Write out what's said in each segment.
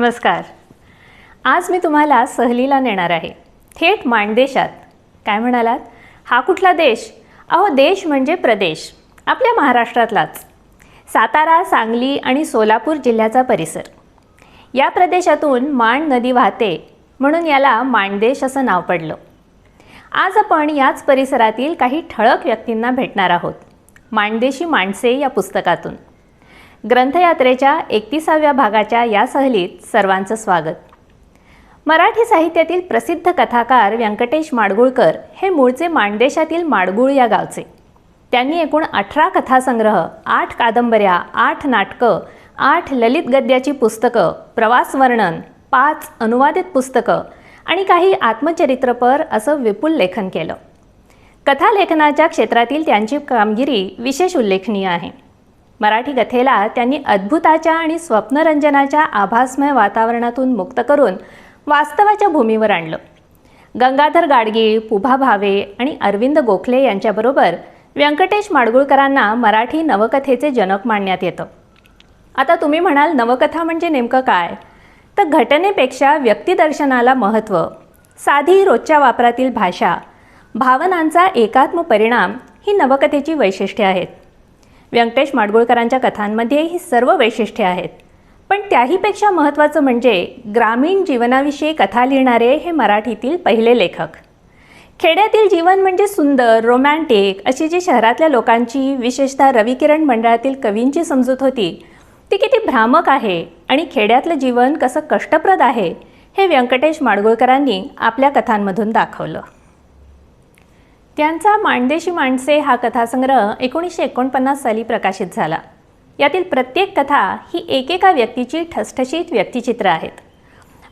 नमस्कार. आज मी तुम्हाला सहलीला नेणार आहे. थेट माणदेशात. काय म्हणालात? हा कुठला देश? अहो देश म्हणजे प्रदेश. आपल्या महाराष्ट्रातलाच. सातारा सांगली आणि सोलापूर जिल्ह्याचा परिसर. या प्रदेशातून मांड नदी वाहते म्हणून याला मांडदेश असं नाव पडलं. आज आपण याच परिसरातील काही ठळक व्यक्तींना भेटणार आहोत. मांडदेशी माणसे या पुस्तकातून. ग्रंथयात्रेच्या एकतीसाव्या भागाच्या या सहलीत सर्वांचं स्वागत. मराठी साहित्यातील प्रसिद्ध कथाकार व्यंकटेश माडगुळकर हे मूळचे माणदेशातील माडगुळ या गावचे. त्यांनी एकूण अठरा कथासंग्रह आठ कादंबऱ्या आठ नाटकं आठ ललित गद्याची पुस्तकं प्रवास वर्णन पाच अनुवादित पुस्तकं आणि काही आत्मचरित्रपर असं विपुल लेखन केलं. कथालेखनाच्या क्षेत्रातील त्यांची कामगिरी विशेष उल्लेखनीय आहे. मराठी कथेला त्यांनी अद्भुताच्या आणि स्वप्नरंजनाच्या आभासमय वातावरणातून मुक्त करून वास्तवाच्या भूमीवर आणलं. गंगाधर गाडगीळ पुभा भावे आणि अरविंद गोखले यांच्याबरोबर व्यंकटेश माडगुळकरांना मराठी नवकथेचे जनक मानण्यात येतं. आता तुम्ही म्हणाल नवकथा म्हणजे नेमकं काय? तर घटनेपेक्षा व्यक्तिदर्शनाला महत्त्व साधी रोजच्या वापरातील भाषा भावनांचा एकात्म परिणाम ही नवकथेची वैशिष्ट्ये आहेत. व्यंकटेश माडगुळकरांच्या कथांमध्ये ही सर्व वैशिष्ट्ये आहेत. पण त्याहीपेक्षा महत्त्वाचं म्हणजे ग्रामीण जीवनाविषयी कथा लिहिणारे हे मराठीतील पहिले लेखक. खेड्यातील जीवन म्हणजे सुंदर रोमॅन्टिक अशी जी शहरातल्या लोकांची विशेषतः रविकिरण मंडळातील कवींची समजूत होती ती किती भ्रामक आहे आणि खेड्यातलं जीवन कसं कष्टप्रद आहे हे व्यंकटेश माडगुळकरांनी आपल्या कथांमधून दाखवलं. त्यांचा माणदेशी माणसे हा कथासंग्रह एकोणीसशे एकोणपन्नास साली प्रकाशित झाला. यातील प्रत्येक कथा ही एकेका व्यक्तीची ठसठशीत व्यक्तिचित्र आहेत.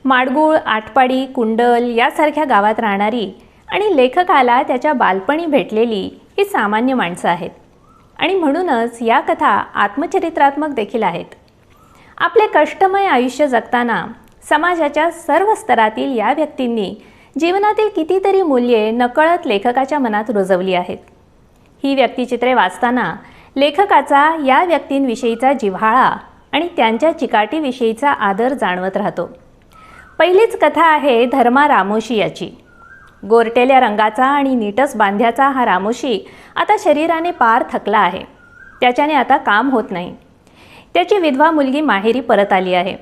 माडगूळ आटपाडी कुंडल यासारख्या गावात राहणारी आणि लेखकाला त्याच्या बालपणी भेटलेली ही सामान्य माणसं आहेत. आणि म्हणूनच या कथा आत्मचरित्रात्मक देखील आहेत. आपले कष्टमय आयुष्य जगताना समाजाच्या सर्व स्तरातील या व्यक्तींनी जीवनातील कितीतरी मूल्ये नकळत लेखकाच्या मनात रुजवली आहेत. ही व्यक्तिचित्रे वाचताना लेखकाचा या व्यक्तींविषयीचा जिव्हाळा आणि त्यांच्या चिकाटीविषयीचा आदर जाणवत राहतो. पहिलीच कथा आहे धर्मा रामोशी याची. गोरटेल्या रंगाचा आणि नीटस बांध्याचा हा रामोशी आता शरीराने पार थकला आहे. त्याच्याने आता काम होत नाही. त्याची विधवा मुलगी माहेरी परत आली आहे.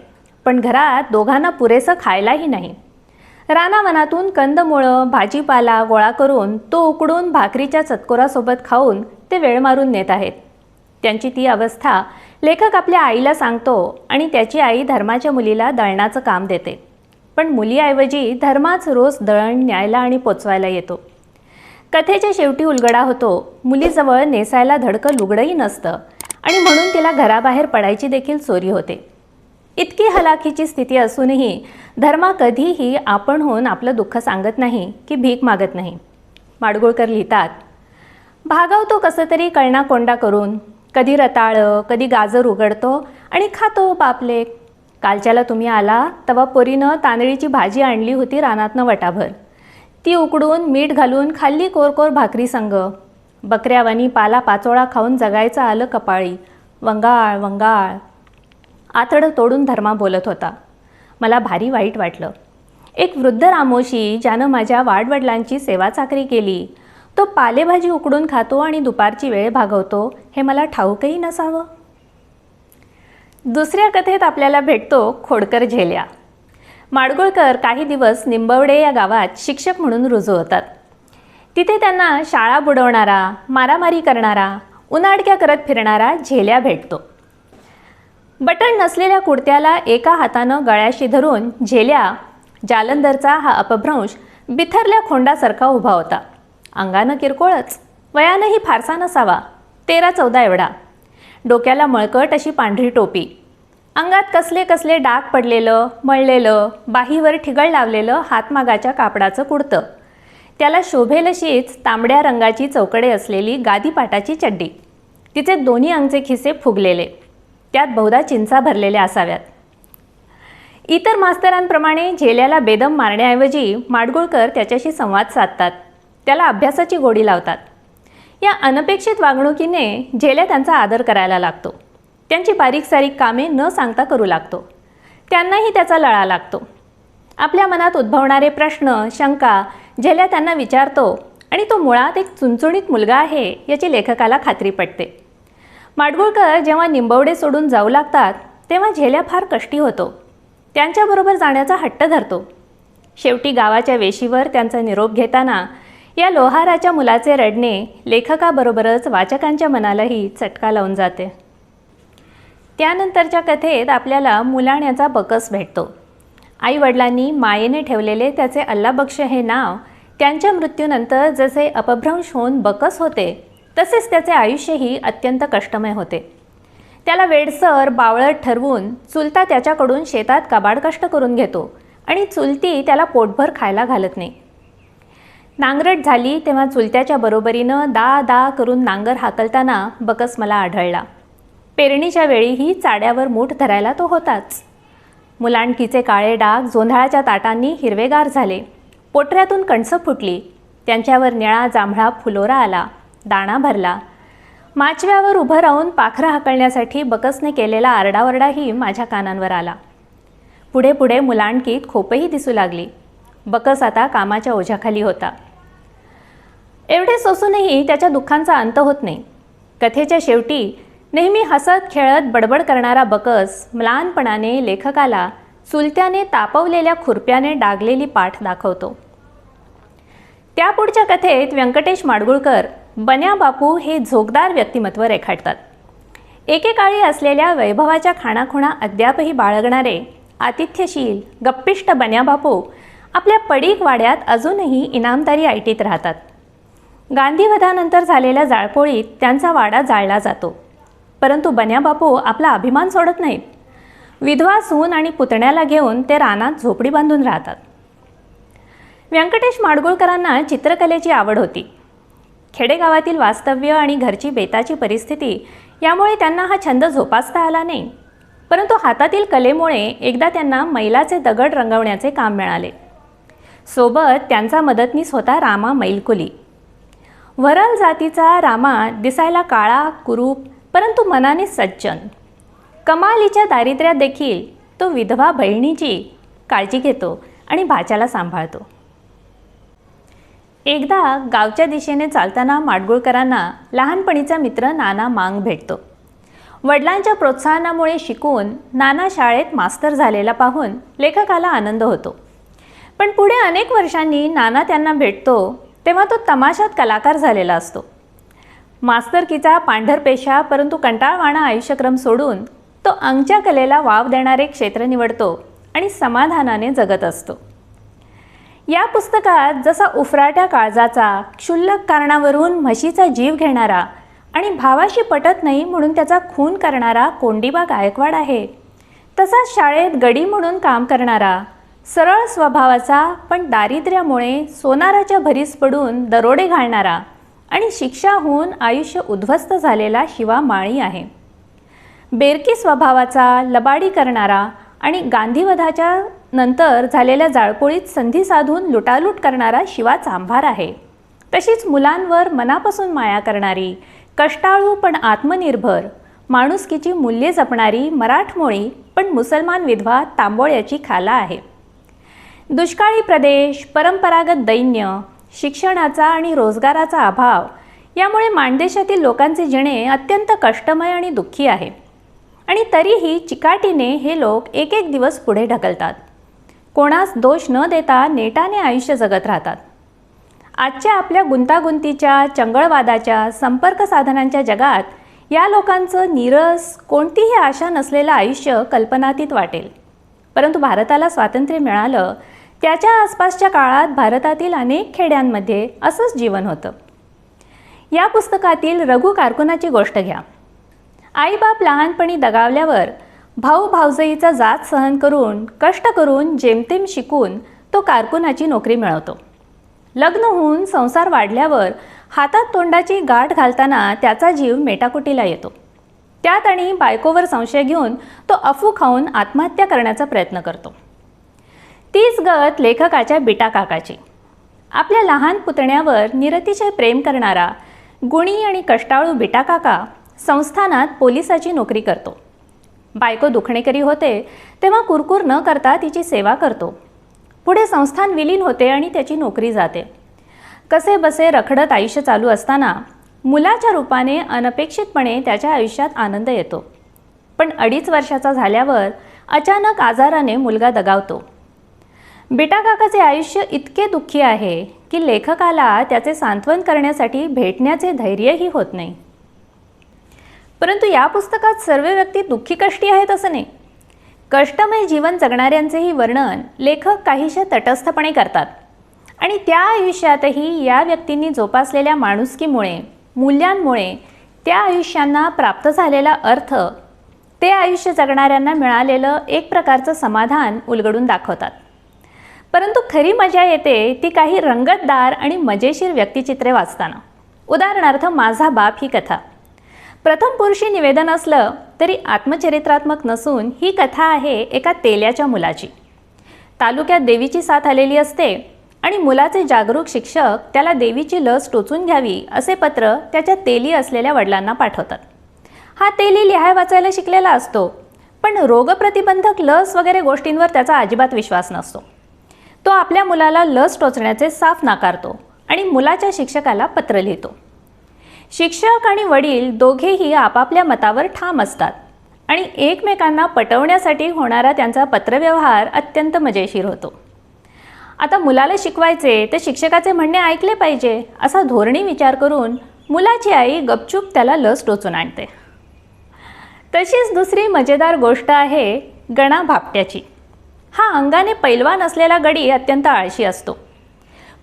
पण घरात दोघांना पुरेसं खायलाही नाही. रानावनातून कंदमुळं भाजीपाला गोळा करून तो उकडून भाकरीच्या चतकोरासोबत खाऊन ते वेळ मारून नेत आहेत. त्यांची ती अवस्था लेखक आपल्या आईला सांगतो आणि त्याची आई धर्माच्या मुलीला दळणाचं काम देते. पण मुलीऐवजी धर्माच रोज दळण न्यायला आणि पोचवायला येतो. कथेच्या शेवटी उलगडा होतो मुलीजवळ नेसायला धडकं लुगडंही नसतं आणि म्हणून तिला घराबाहेर पडायची देखील चोरी होते. इतकी हलाखीची स्थिती असूनही धर्मा कधीही आपण होऊन आपलं दुःख सांगत नाही की भीक मागत नाही. माडगुळकर लिहितात भागवतो कसं तरी कळणा कोंडा करून. कधी रताळं कधी गाजर उघडतो आणि खातो बापले. कालच्याला तुम्ही आला तेव्हा पोरीनं तांदळीची भाजी आणली होती रानातनं वटाभर. ती उकडून मीठ घालून खाल्ली कोरकोर भाकरी संग. बकऱ्यावानी पाला पाचोळा खाऊन जगायचं आलं कपाळी. वंगाळ वंगाळ. आतडं तोडून धर्मा बोलत होता. मला भारी वाईट वाटलं. एक वृद्ध रामोशी ज्यानं माझ्या वाडवडिलांची सेवा चाकरी केली तो पालेभाजी उकडून खातो आणि दुपारची वेळ भागवतो हे मला ठाऊकही नसावं. दुसऱ्या कथेत आपल्याला भेटतो खोडकर झेल्या. माडगुळकर काही दिवस निंबवडे या गावात शिक्षक म्हणून रुजू होतात. तिथे त्यांना शाळा बुडवणारा मारामारी करणारा उन्हाडक्या करत फिरणारा झेल्या भेटतो. बटण नसलेल्या कुडत्याला एका हातानं गळ्याशी धरून झेल्या जालंधरचा हा अपभ्रंश बिथरल्या खोंडासारखा उभा होता. अंगानं किरकोळच वयानंही फारसा नसावा तेरा चौदा एवढा. डोक्याला मळकट अशी पांढरी टोपी. अंगात कसले कसले डाग पडलेलं मळलेलं बाहीवर ठिगळ लावलेलं हातमागाच्या कापडाचं कुडतं. त्याला शोभेलशीच तांबड्या रंगाची चौकडे असलेली गादीपाटाची चड्डी. तिचे दोन्ही अंगचे खिसे फुगलेले. त्यात बहुधा चिंचा भरलेल्या असाव्यात. इतर मास्तरांप्रमाणे झेल्याला बेदम मारण्याऐवजी माडगुळकर त्याच्याशी संवाद साधतात. त्याला अभ्यासाची गोडी लावतात. या अनपेक्षित वागणुकीने झेल्या त्यांचा आदर करायला लागतो. त्यांची बारीक सारीक कामे न सांगता करू लागतो. त्यांनाही त्याचा लळा लागतो. आपल्या मनात उद्भवणारे प्रश्न शंका झेल्या त्यांना विचारतो आणि तो मुळात एक चुणचुणीत मुलगा आहे याची लेखकाला खात्री पटते. माडगुळकर जेव्हा निंबवडे सोडून जाऊ लागतात तेव्हा झेल्या फार कष्टी होतो. त्यांच्याबरोबर जाण्याचा हट्ट धरतो. शेवटी गावाच्या वेशीवर त्यांचा निरोप घेताना या लोहाराच्या मुलाचे रडणे लेखकाबरोबरच वाचकांच्या मनालाही चटका लावून जाते. त्यानंतरच्या कथेत आपल्याला मुलाण्याचा बकस भेटतो. आई वडिलांनी मायेने ठेवलेले त्याचे अल्लाबक्ष हे नाव त्यांच्या मृत्यूनंतर जसे अपभ्रंश होऊन बकस होते तसेच त्याचे आयुष्यही अत्यंत कष्टमय होते. त्याला वेडसर बावळत ठरवून चुलता त्याच्याकडून शेतात कबाड कष्ट करून घेतो आणि चुलती त्याला पोटभर खायला घालत नाही. नांगरट झाली तेव्हा चुलत्याच्या बरोबरीनं दा दा करून नांगर हाकलताना बकस मला आढळला. पेरणीच्या वेळीही चाड्यावर मूठ धरायला तो होताच. मुलांडकीचे काळे डाग जोंधळाच्या ताटांनी हिरवेगार झाले. पोटऱ्यातून कणसं फुटली. त्यांच्यावर निळा जांभळा फुलोरा आला. दाणा भरला. माचव्यावर उभं राहून पाखरं हाकलण्यासाठी बकसने केलेला आरडाओरडाही माझ्या कानांवर आला. पुढे पुढे मुलांडकीत खोपही दिसू लागली. बकस आता कामाच्या ओझ्याखाली होता. एवढे सोसूनही त्याच्या दुःखांचा अंत होत नाही. कथेच्या शेवटी नेहमी हसत खेळत बडबड करणारा बकस म्लानपणाने लेखकाला चुलत्याने तापवलेल्या खुरप्याने डागलेली पाठ दाखवतो. त्यापुढच्या कथेत व्यंकटेश माडगुळकर बन्या बापू हे झोकदार व्यक्तिमत्व रेखाटतात. एकेकाळी असलेल्या वैभवाच्या खाणाखुणा अद्यापही बाळगणारे आतिथ्यशील गप्पिष्ट बन्या बापू आपल्या पडीक वाड्यात अजूनही इनामदारी आयटीत राहतात. गांधीवधानंतर झालेल्या जाळपोळीत त्यांचा वाडा जाळला जातो. परंतु बन्या बापू आपला अभिमान सोडत नाहीत. विधवा सून आणि पुतण्याला घेऊन ते रानात झोपडी बांधून राहतात. व्यंकटेश माडगुळकरांना चित्रकलेची आवड होती. खेडेगावातील वास्तव्य आणि घरची बेताची परिस्थिती यामुळे त्यांना हा छंद जोपासता आला नाही. परंतु हातातील कलेमुळे एकदा त्यांना मैलाचे दगड रंगवण्याचे काम मिळाले. सोबत त्यांचा मदतनीस होता रामा मैलकुली. वरल जातीचा रामा दिसायला काळा कुरूप परंतु मनाने सज्जन. कमालीच्या दारिद्र्यात देखील तो विधवा बहिणीची काळजी घेतो आणि भाच्याला सांभाळतो. एकदा गावच्या दिशेने चालताना माडगुळकरांना लहानपणीचा मित्र नाना मांग भेटतो. वडिलांच्या प्रोत्साहनामुळे शिकून नाना शाळेत मास्तर झालेला पाहून लेखकाला आनंद होतो. पण पुढे अनेक वर्षांनी नाना त्यांना भेटतो तेव्हा तो तमाशात कलाकार झालेला असतो. मास्तरकीचा पांढरपेशा परंतु कंटाळवाणा आयुष्यक्रम सोडून तो अंगच्या कलेला वाव देणारे क्षेत्र निवडतो आणि समाधानाने जगत असतो. या पुस्तकात जसा उफराट्या काळजाचा क्षुल्लक कारणावरून म्हशीचा जीव घेणारा आणि भावाशी पटत नाही म्हणून त्याचा खून करणारा कोंडीबा गायकवाड आहे. तसाच शाळेत गडी म्हणून काम करणारा सरळ स्वभावाचा पण दारिद्र्यामुळे सोनाराच्या भरीस पडून दरोडे घालणारा आणि शिक्षा होऊन आयुष्य उद्ध्वस्त झालेला शिवा माळी आहे. बेरकी स्वभावाचा लबाडी करणारा आणि गांधीवधाच्या नंतर झालेल्या जाळपोळीत संधी साधून लुटालूट करणारा शिवा चांभार आहे. तशीच मुलांवर मनापासून माया करणारी कष्टाळू पण आत्मनिर्भर माणुसकीची मूल्ये जपणारी मराठमोळी पण मुसलमान विधवा तांबोळ्याची खाला आहे. दुष्काळी प्रदेश परंपरागत दैन्य शिक्षणाचा आणि रोजगाराचा अभाव यामुळे माणदेशातील लोकांचे जिणे अत्यंत कष्टमय आणि दुःखी आहे. आणि तरीही चिकाटीने हे लोक एक एक दिवस पुढे ढकलतात. कोणास दोष न देता नेटाने आयुष्य जगत राहतात. आजच्या आपल्या गुंतागुंतीच्या चंगळवादाच्या संपर्क साधनांच्या जगात या लोकांचं नीरस कोणतीही आशा नसलेलं आयुष्य कल्पनातीत वाटेल. परंतु भारताला स्वातंत्र्य मिळालं त्याच्या आसपासच्या काळात भारतातील अनेक खेड्यांमध्ये असंच जीवन होतं. या पुस्तकातील रघु कारकुनाची गोष्ट घ्या. आईबाप लहानपणी दगावल्यावर भाऊ भावजईचा जात सहन करून कष्ट करून जेमतेम शिकून तो कारकुनाची नोकरी मिळवतो. लग्न होऊन संसार वाढल्यावर हातात तोंडाची गाठ घालताना त्याचा जीव मेटाकुटीला येतो. त्यात आणि बायकोवर संशय घेऊन तो अफू खाऊन आत्महत्या करण्याचा प्रयत्न करतो. तीच गत लेखकाच्या बिटा काकाची. आपल्या लहान पुतण्यावर निरतिशय प्रेम करणारा गुणी आणि कष्टाळू बिटा काका संस्थानात पोलिसाची नोकरी करतो. बायको दुखणेकरी होते तेव्हा कुरकुर न करता तिची सेवा करतो. पुढे संस्थान विलीन होते आणि त्याची नोकरी जाते. कसे बसे रखडत आयुष्य चालू असताना मुलाच्या रूपाने अनपेक्षितपणे त्याच्या आयुष्यात आनंद येतो. पण अडीच वर्षाचा झाल्यावर अचानक आजाराने मुलगा दगावतो. बेटा काकाचे आयुष्य इतके दुःखी आहे की लेखकाला त्याचे सांत्वन करण्यासाठी भेटण्याचे धैर्यही होत नाही. परंतु या पुस्तकात सर्व व्यक्ती दुःखी कष्टी आहेत असं नाही. कष्टमय जीवन जगणाऱ्यांचेही वर्णन लेखक काहीशे तटस्थपणे करतात. आणि त्या आयुष्यातही या व्यक्तींनी जोपासलेल्या माणुसकीमुळे मूल्यांमुळे त्या आयुष्यांना प्राप्त झालेला अर्थ ते आयुष्य जगणाऱ्यांना मिळालेलं एक प्रकारचं समाधान उलगडून दाखवतात. परंतु खरी मजा येते ती काही रंगतदार आणि मजेशीर व्यक्तिचित्रे वाचताना. उदाहरणार्थ माझा बाप ही कथा. प्रथम पुरुषी निवेदन असलं तरी आत्मचरित्रात्मक नसून ही कथा आहे एका तेल्याच्या मुलाची. तालुक्यात देवीची साथ आलेली असते आणि मुलाचे जागरूक शिक्षक त्याला देवीची लस टोचून घ्यावी असे पत्र त्याच्या तेली असलेल्या वडिलांना पाठवतात. हा तेली लिहाय वाचायला शिकलेला असतो पण रोगप्रतिबंधक लस वगैरे गोष्टींवर त्याचा अजिबात विश्वास नसतो. तो आपल्या मुलाला लस टोचण्याचे साफ नाकारतो आणि मुलाच्या शिक्षकाला पत्र लिहितो. शिक्षक आणि वडील दोघेही आपापल्या मतावर ठाम असतात. आणि एकमेकांना पटवण्यासाठी होणारा त्यांचा पत्रव्यवहार अत्यंत मजेशीर होतो. आता मुलाला शिकवायचे तर शिक्षकाचे म्हणणे ऐकले पाहिजे असा धोरणी विचार करून मुलाची आई गपचूप त्याला लस टोचून आणते. तशीच दुसरी मजेदार गोष्ट आहे गणा भापट्याची. हा अंगाने पैलवान असलेला गडी अत्यंत आळशी असतो.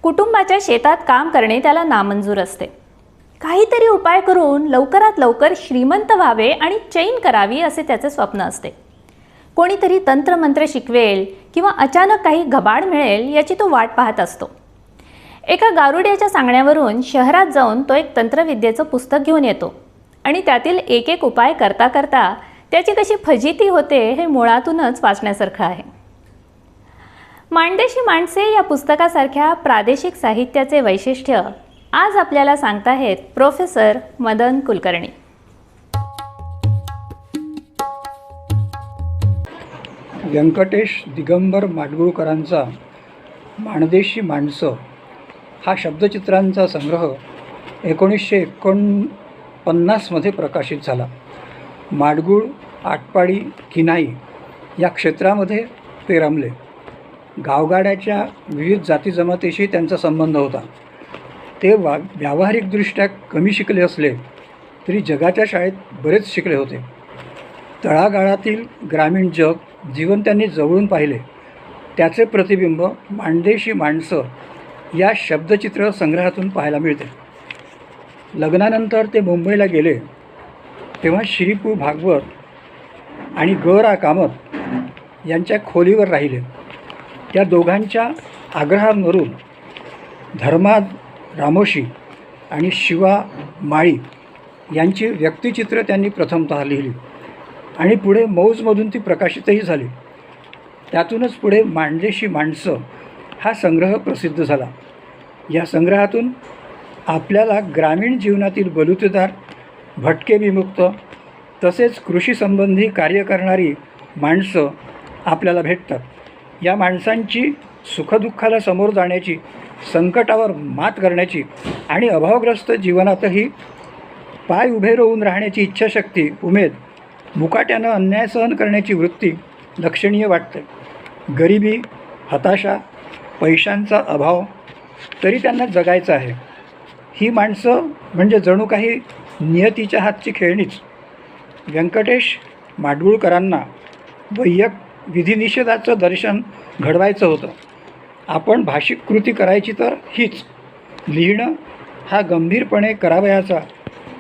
कुटुंबाच्या शेतात काम करणे त्याला नामंजूर असते. काहीतरी उपाय करून लवकरात लवकर श्रीमंत व्हावे आणि चैन करावी असे त्याचे स्वप्न असते. कोणीतरी तंत्रमंत्र शिकवेल किंवा अचानक काही घबाड मिळेल याची तो वाट पाहत असतो. एका गारुड्याच्या सांगण्यावरून शहरात जाऊन तो एक तंत्रविद्येचं पुस्तक घेऊन येतो आणि त्यातील एक एक उपाय करता करता त्याची कशी फजिती होते हे मुळातूनच वाचण्यासारखं आहे. मांडेशी माणसे या पुस्तकासारख्या प्रादेशिक साहित्याचे वैशिष्ट्य आज आपल्याला सांगताहेत प्रोफेसर मदन कुलकर्णी. व्यंकटेश दिगंबर माडगुळकरांचा माणदेशी माणसं हा शब्दचित्रांचा संग्रह एकोणीसशे एकोणपन्नासमध्ये प्रकाशित झाला. माडगुळ आटपाडी किनाई या क्षेत्रामध्ये ते रमले गावगाड्याच्या विविध जाती जमातीशी त्यांचा संबंध होता. ते वा व्यावहारिकदृष्ट्या कमी शिकले असले तरी जगाच्या शाळेत बरेच शिकले होते. तळागाळातील ग्रामीण जग जीवन त्यांनी जवळून पाहिले. त्याचे प्रतिबिंब मांडेशी माणसं या शब्दचित्र संग्रहातून पाहायला मिळते. लग्नानंतर ते मुंबईला गेले. तेव्हा श्रीपू भागवत आणि ग कामत यांच्या खोलीवर राहिले. त्या दोघांच्या आग्रहांवरून धर्मा रामोशी आणि शिवा माळी यांची व्यक्तिचित्र त्यांनी प्रथमतः लिहिली. आणि पुढे मौजमधून ती प्रकाशितही झाली. त्यातूनच पुढे मांडलेशी माणसं हा संग्रह प्रसिद्ध झाला. या संग्रहातून आपल्याला ग्रामीण जीवनातील बलुतेदार भटके विमुक्त तसेच कृषीसंबंधी कार्य करणारी माणसं आपल्याला भेटतात. या माणसांची सुखदुःखाला समोर जाण्याची संकटावर मात करण्याची आणि अभावग्रस्त जीवनातही पाय उभे राहून राहण्याची इच्छाशक्ती उमेद मुकाट्यानं अन्याय सहन करण्याची वृत्ती लक्षणीय वाटते. गरिबी हताशा पैशांचा अभाव तरी त्यांना जगायचं आहे. ही माणसं म्हणजे जणू काही नियतीच्या हातची खेळणीच. व्यंकटेश माडगुळकरांना वैयक विधिनिषेधाचं दर्शन घडवायचं होतं. आपण भाषिक कृती करायची तर हीच. लिहिणं हा गंभीरपणे करावयाचा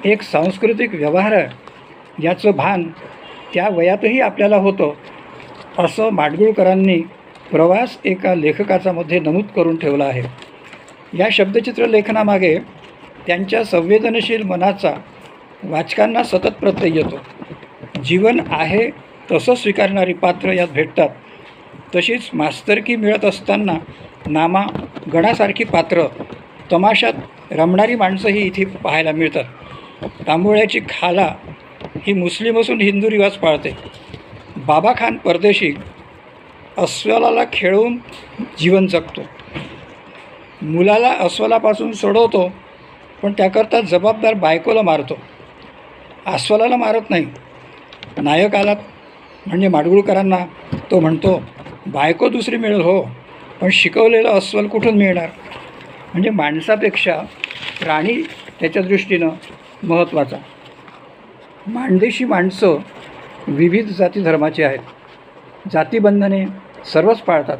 एक सांस्कृतिक व्यवहार आहे. याचं भान त्या वयातही आपल्याला होतं. असं माडगुळकरांनी प्रवास एका लेखकाचा मध्ये नमूद करून ठेवला आहे. या शब्दचित्र लेखनामागे त्यांच्या संवेदनशील मनाचा वाचकांना सतत प्रत्यय येतो. जीवन आहे तसं स्वीकारणारी पात्र यात भेटतात. तशीच मास्तरकी मिळत असताना नामा गणासारखी पात्र तमाशात रमणारी माणसंही इथे पाहायला मिळतात. तांबोळ्याची खाला ही मुस्लिम असून हिंदू रिवाज पाळते. बाबा खान परदेशी अस्वलाला खेळवून जीवन जगतो. मुलाला अस्वलापासून सोडवतो पण त्याकरता जबाबदार बायकोला मारतो. अस्वलाला मारत नाही. नायक आलात म्हणजे माडगुळकरांना तो म्हणतो बायको दुसरी मिळेल हो. पण शिकवलेलं अस्वल कुठून मिळणार? म्हणजे माणसापेक्षा प्राणी त्याच्या दृष्टीनं महत्त्वाचा. माणदेशी माणसं विविध जाती धर्माची आहेत. जातीबंधने सर्वच पाळतात.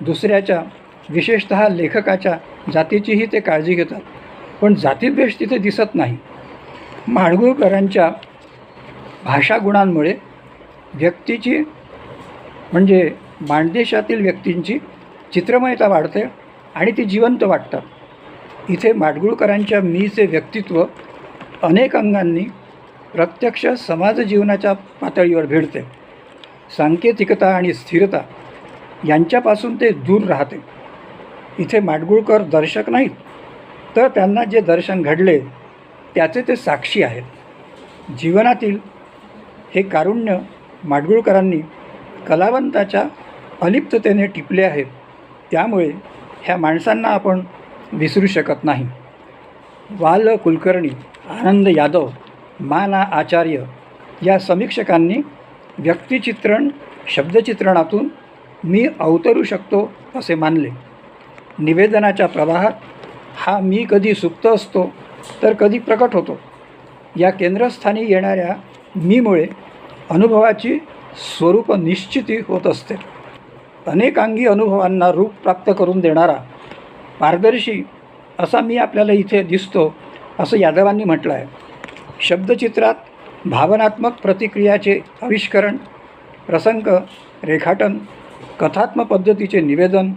दुसऱ्याच्या विशेषत लेखकाच्या जातीचीही ते काळजी घेतात. पण जातीद्वेष तिथे दिसत नाही. माडगुळकरांच्या भाषागुणांमुळे व्यक्तीची म्हणजे माणदेशातील व्यक्तींची चित्रमयता वाढते आणि ती जिवंत वाटतात. इथे माडगुळकरांच्या मीचे व्यक्तित्व अनेक अंगांनी प्रत्यक्ष समाजजीवनाच्या पातळीवर भिडते. सांकेतिकता आणि स्थिरता यांच्यापासून ते दूर राहते. इथे माडगुळकर दर्शक नाहीत तर त्यांना जे दर्शन घडले त्याचे ते साक्षी आहेत. जीवनातील हे कारुण्य माडगुळकरांनी कलावंताच्या अलिप्ततेने टिपले आहेत त्यामुळे ह्या माणसांना आपण विसरू शकत नाही. वाल कुलकर्णी आनंद यादव माना आचार्य या समीक्षकांनी व्यक्तिचित्रण शब्दचित्रणातून मी अवतरू शकतो असे मानले. निवेदनाच्या प्रवाहात हा मी कधी सुप्त असतो तर कधी प्रकट होतो. या केंद्रस्थानी येणाऱ्या मीमुळे अनुभवाची स्वरूप निश्चिती होत असते. अनेकांगी अनुभवांना रूप प्राप्त करून देणारा पारदर्शी असा मी आपल्याला इथे दिसतो असं यादवांनी म्हटलं आहे शब्दचित्रात भावनात्मक प्रतिक्रियाचे आविष्करण प्रसंग रेखाटन कथात्मक पद्धतीचे निवेदन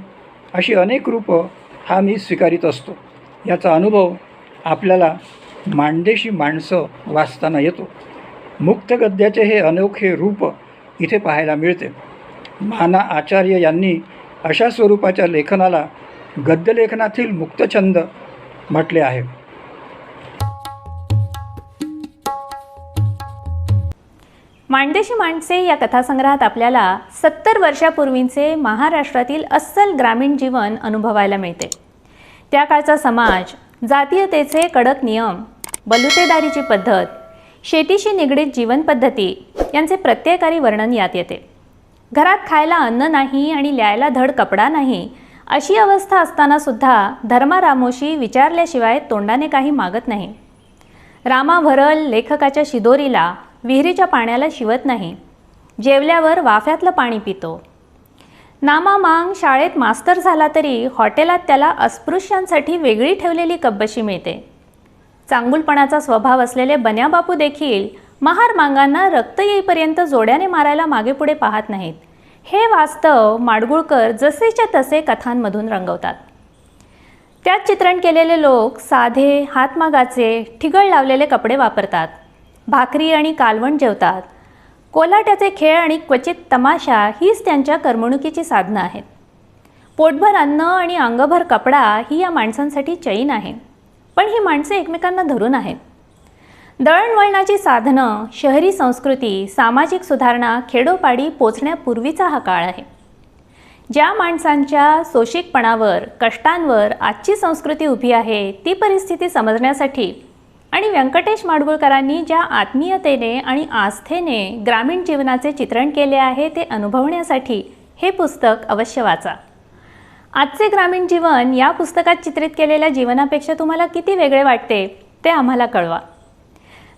अशी अनेक रूपं हा मी स्वीकारित असतो. याचा अनुभव आपल्याला मांडेशी माणसं वाचताना येतो. मुक्त गद्याचे हे अनोखे रूप इथे पाहायला मिळते. माना आचार्य यांनी अशा स्वरूपाच्या लेखनाला गद्यलेखनातील मुक्तछंद म्हटले आहे. मांडेशी माणसे या कथासंग्रहात आपल्याला सत्तर वर्षापूर्वींचे महाराष्ट्रातील अस्सल ग्रामीण जीवन अनुभवायला मिळते. त्या काळचा समाज जातीयतेचे कडक नियम बलुतेदारीची पद्धत शेतीशी निगडीत जीवनपद्धती यांचे प्रत्येकारी वर्णन यात येते. घरात खायला अन्न नाही आणि ल्यायला धड कपडा नाही अशी अवस्था असताना सुद्धा धर्मारामोशी विचारल्याशिवाय तोंडाने काही मागत नाही. रामा भरल लेखकाच्या शिदोरीला विहिरीच्या पाण्याला शिवत नाही जेवल्यावर वाफ्यातलं पाणी पितो. नामा मांग शाळेत मास्तर झाला तरी हॉटेलात त्याला अस्पृश्यांसाठी वेगळी ठेवलेली कब्बशी मिळते. चांगुलपणाचा स्वभाव असलेले बन्याबापू देखील महार मांगांना रक्त येईपर्यंत जोड्याने मारायला मागेपुढे पाहत नाहीत. हे वास्तव माडगुळकर जसेच्या तसे कथांमधून रंगवतात. त्यात चित्रण केलेले लोक साधे हातमागाचे ठिगळ लावलेले कपडे वापरतात. भाकरी आणि कालवण जेवतात. कोलाट्याचे खेळ आणि क्वचित तमाशा हीच त्यांच्या करमणुकीची साधनं आहेत. पोटभर अन्न आणि अंगभर कपडा ही या माणसांसाठी चैन आहे. पण ही माणसे एकमेकांना धरून आहेत. दळणवळणाची साधनं शहरी संस्कृती सामाजिक सुधारणा खेडोपाडी पोचण्यापूर्वीचा हा काळ आहे. ज्या माणसांच्या सोशिकपणावर कष्टांवर आजची संस्कृती उभी आहे ती परिस्थिती समजण्यासाठी आणि व्यंकटेश माडगुळकरांनी ज्या आत्मीयतेने आणि आस्थेने ग्रामीण जीवनाचे चित्रण केले आहे ते अनुभवण्यासाठी हे पुस्तक अवश्य वाचा. आजचे ग्रामीण जीवन या पुस्तकात चित्रित केलेल्या जीवनापेक्षा तुम्हाला किती वेगळे वाटते ते आम्हाला कळवा.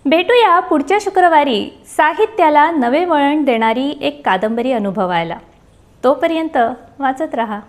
भेटूया पुढच्या शुक्रवारी साहित्याला नवे वळण देणारी एक कादंबरी अनुभवायला. तोपर्यंत वाचत रहा.